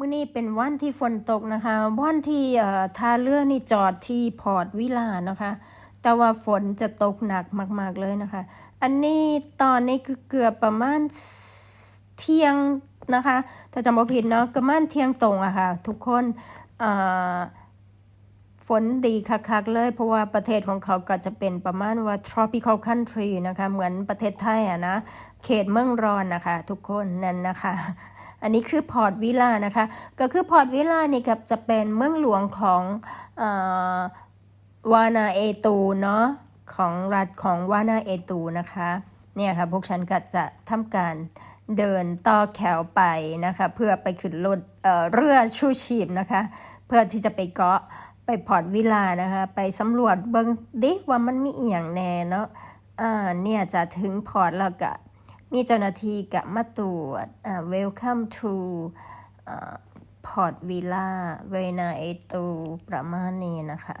มื้อนี้เป็นวันที่ฝนตกนะคะวันที่เอ่อท่าเรือนี่จอดที่พอร์ตวิลานะคะ แต่ว่าฝนจะตกหนักมาก ๆเลยนะคะ อันนี้ตอนนี้คือเกือบประมาณเที่ยงนะคะ ถ้าจำไม่ผิดเนาะประมาณเที่ยงตรงอะค่ะทุกคนเอ่อฝนดีคักๆเลย เพราะว่าประเทศของเขาก็จะเป็นประมาณว่า tropical country นะคะ เหมือนประเทศไทยอะนะ เขตเมืองร้อนนะคะ ทุกคนนั่นนะคะ อันนี้คือพอร์ตวิลานะคะ ก็คือพอร์ตวิลานี่กับจะเป็นเมืองหลวงของอวานาเอตูเนาะของรัฐของวานาเอตูนะคะเนี่ยค่ะพวกฉันก็จะทำการเดินต่อแถวไปนะคะ เพื่อไปขึ้นรถเอ่อเรือชูชีพนะคะ เพื่อที่จะไปเกาะไปพอร์ตวิลานะคะ ไปสำรวจเบิ่งดิว่ามันมีอียงแน่เนาะอ่าเนี่ยจะถึงพอร์ตแล้วก็ มีเจ้าหน้าที่กับมาตรวจ welcome to พอร์ตวิลล่าเวนาเอตูประมาณนี้นะคะ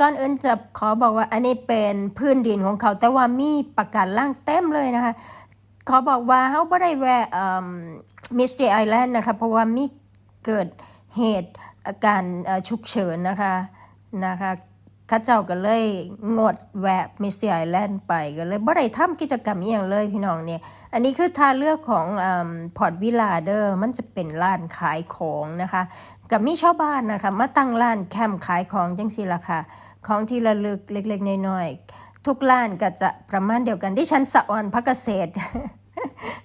ก่อนอื่นจะขอบอกว่าอันนี้เป็นพื้นดินของเขา แต่ว่ามีประกาศล่างเต็มเลยนะคะ ขอบอกว่าเขาไม่ได้แวะมิส t ต r y ไอแลนด์นะคะ เพราะว่ามีเกิดเหตุอาการฉุกเฉินนะคะนะคะ ข้าเจ้าก็เลยงดแวะมิส t ต r y ไอแลนด์ไปก็เลยบ่ได้ทำกิจกรรมอย่างเลยพี่น้องเนี่ย อันนี้คือทางเลือกของพอร์ตวิลาเดอร์มันจะเป็นร้านขายของนะคะกับมีชาวบ้านนะคะ มาตั้งร้านแคมป์ขายของจังสิละค่ะ ของที่ระลึกเล็กๆน้อยๆทุกร้านก็จะประมาณเดียวกันที่ฉันสะออนพักเกษตร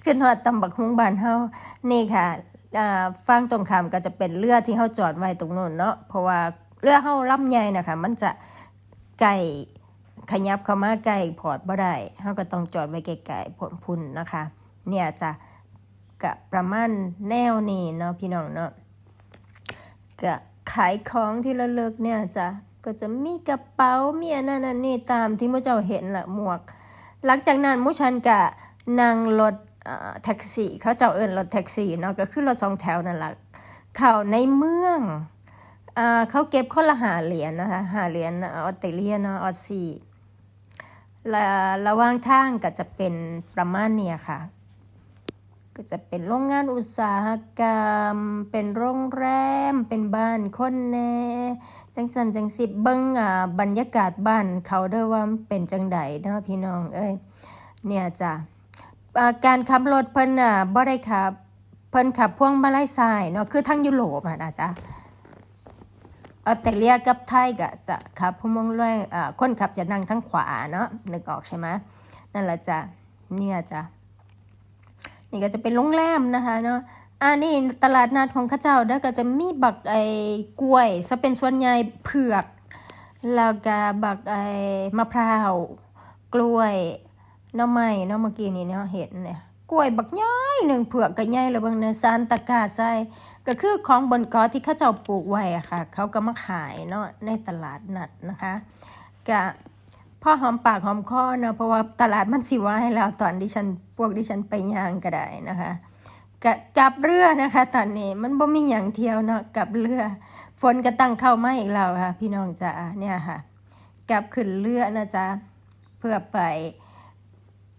ขึ้นหอดตำบักฮุงบานเฮานี่ค่ะอ่าฟังตรงคำก็จะเป็นเรือที่เฮาจอดไว้ตรงนู้นเนาะเพราะว่าเรือเฮาลำใหญ่นะคะ มันจะ ไกลขยับเข้ามาใกล้พอร์ตบ่ได้เฮาก็ต้องจอดไว้ไกลๆผลพุ่นนะคะ เนี่ยจะกะประมาณแนวนี้เนาะพี่น้องเนาะกะขายของที่ระลึกเนี่ยจะก็จะมีกระเป๋ามีอันนั้นอันนี้ตามที่มุเจ้าเห็นละหมวก หลังจากนั้นมุชันกะนั่งรถเอ่อแท็กซี่เขาเจ้าเอิ้นรถแท็กซี่เนาะก็คือรถสองแถวนั่นแหละเข้าในเมือง เขาเก็บคนละหาเหรียญนะคะหาเหรียญออสเตรเลียเนาะออสซี่และระหว่างทางก็จะเป็นประมาณเนี้ยค่ะ ก็จะเป็นโรงงานอุตสาหกรรม เป็นโรงแรม เป็นบ้านคนแน่จังสันจังสิเบิงอ่าบรรยากาศบ้านเขาเด้อว่าเป็นจังใดเนาะพี่น้องเอ้ยเนี่ยจ้ะาการขับรถเพิ่นน่ะบ่ได้ขับเพิ่นขับพ่วงมาไลัยซ้ายเนาะคือทั้งยุโรปอะนะจ๊ะ ออสเตรเลียกับไทยก็จะขับพวงมาลัยอ่าคนขับจะนั่งทั้งขวาเนาะนึกออกใช่ไหมนั่นแหละจ้ะเนี่ยจ้ะนี่ก็จะเป็นโรงแรมนะคะเนาะอ่านี่ตลาดนัดของข้าเจ้าเด้ก็จะมีบักไอ้กล้วยซะเป็นส่วนใหญ่เผือก แล้วก็บักไอ้มะพร้าวกล้วยน้ำไม้เนาะเมื่อกี้นี้เนาะเห็นเนี่ย กล้วยบักย้อยหนึ่งเผือกก็ใหญ่เลยเบางเนื้อซานตะกร้าใส่ก็คือของบนเกอที่เขาเจ้าปลูกไว้อะค่ะ เขาก็มาขายเนาะในตลาดนัดนะคะกะพ่อหอมปากหอมคอเนาะเพราะว่าตลาดมันสิว่าให้แล้วตอนดิฉันพวกดิฉันไปย่างก็ได้นะคะกะกลับเรือนะคะ ตอนนี้มันบ่มีอย่างเที่ยวเนาะกลับเรือ ฝนก็ตั้งเข้ามาอีกแล้วค่ะ พี่น้องจ๋าเนี่ยค่ะ กลับขึ้นเรือนะจ๊ะเพื่อไป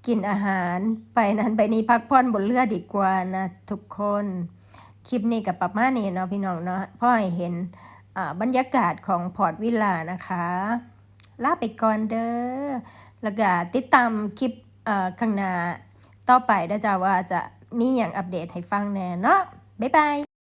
กินอาหาร ไปนั้นไปนี้พักผ่อนบนเรือดีกว่านะทุกคน คลิปนี้กับประมาณนี้เนาะพี่น้องเนาะพ่อให้เห็นอ่าบรรยากาศของพอร์ตวิลล่านะคะลาไปก่อนเด้อแล้วก็ติดตามคลิปอ่อข้างหน้าต่อไปนะจ๊ะว่าจะมีอย่างอัปเดตให้ฟังแน่เนาะบ๊ายบาย